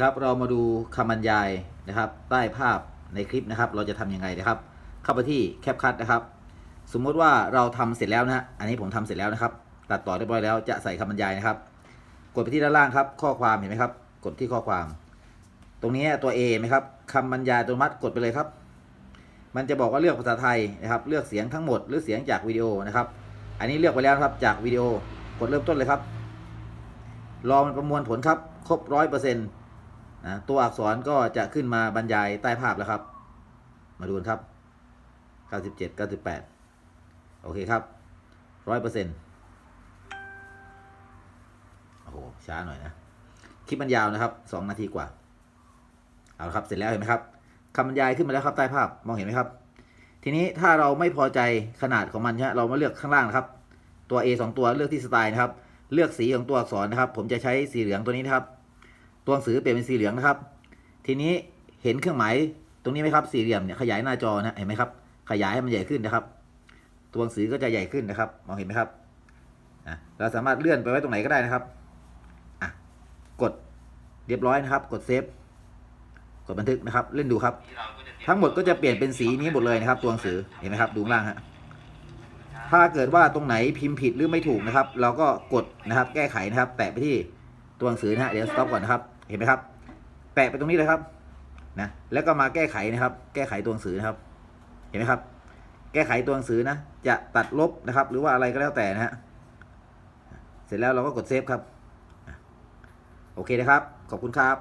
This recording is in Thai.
ครับเรามาดูคำบรรยายนะครับ ใต้ภาพในคลิปนะครับ เราจะทำยังไงนะครับ เข้าไปที่แคปคัทนะครับ สมมุติว่าเราทำเสร็จแล้วนะฮะอันนี้ผมทำเสร็จแล้วนะครับ ตัดต่อเรียบร้อยแล้วจะใส่คำบรรยายนะครับ กดไปที่ด้านล่างครับ ข้อความเห็นไหมครับ กดที่ข้อความ ตรงนี้ตัว A ไหมครับคำบรรยายอัตโนมัติกดไปเลยครับ มันจะบอกว่าเลือกภาษาไทยนะครับ เลือกเสียงทั้งหมดหรือเสียงจากวิดีโอนะครับ อันนี้เลือกไปแล้วนะครับจากวิดีโอกดเริ่มต้นเลยครับ รอมันประมวลผลครับ ครบร้อยเปอร์เซ็นต์ นะตัวอักษรก็จะขึ้นมาบรรยายใต้ภาพแล้วครับ มาดูกันครับ 97 98 โอเคครับร้อยเปอร์เซ็นต์โอ้โห ช้าหน่อยนะ คลิปมันยาวนะครับ 2 นาทีกว่า เอาละครับ เสร็จแล้วเห็นไหมครับคำบรรยายขึ้นมาแล้วครับใต้ภาพมองเห็นไหมครับ ทีนี้ถ้าเราไม่พอใจขนาดของมันใช่ไหมเรามาเลือกข้างล่างนะครับ ตัว A 2 ตัวเลือกที่สไตล์นะครับ เลือกสีของตัวอักษรนะครับ ผมจะใช้สีเหลืองตัวนี้นะครับ ตัวหนังสือเปลี่ยนเป็นสีเหลืองนะครับ ทีนี้เห็นเครื่องหมายตรงนี้ไหมครับ สี่เหลี่ยมเนี่ยขยายหน้าจอนะเห็นไหมครับ ขยายให้มันใหญ่ขึ้นนะครับ ตัวหนังสือก็จะใหญ่ขึ้นนะครับ มองเห็นไหมครับเราสามารถเลื่อนไปไว้ตรงไหนก็ได้นะครับกดเรียบร้อยนะครับ กดเซฟกดบันทึกนะครับ เล่นดูครับ ทั้งหมดก็จะเปลี่ยนเป็นสีนี้หมดเลยนะครับ ตัวหนังสือเห็นไหมครับ ดูข้างล่างฮะถ้าเกิดว่าตรงไหนพิมพ์ผิดหรือไม่ถูกนะครับ เราก็กดนะครับ แก้ไขนะครับ แตะไปที่ตัวหนังสือนะฮะเดี๋ยวสต็อปก่อนนะครับ เห็นไหมครับ แตะไปตรงนี้เลยครับนะแล้วก็มาแก้ไขนะครับ แก้ไขตัวหนังสือนะครับ เห็นไหมครับ แก้ไขตัวหนังสือนะ จะตัดลบนะครับ หรือว่าอะไรก็แล้วแต่นะฮะเสร็จแล้วเราก็กดเซฟครับ โอเคนะครับ ขอบคุณครับ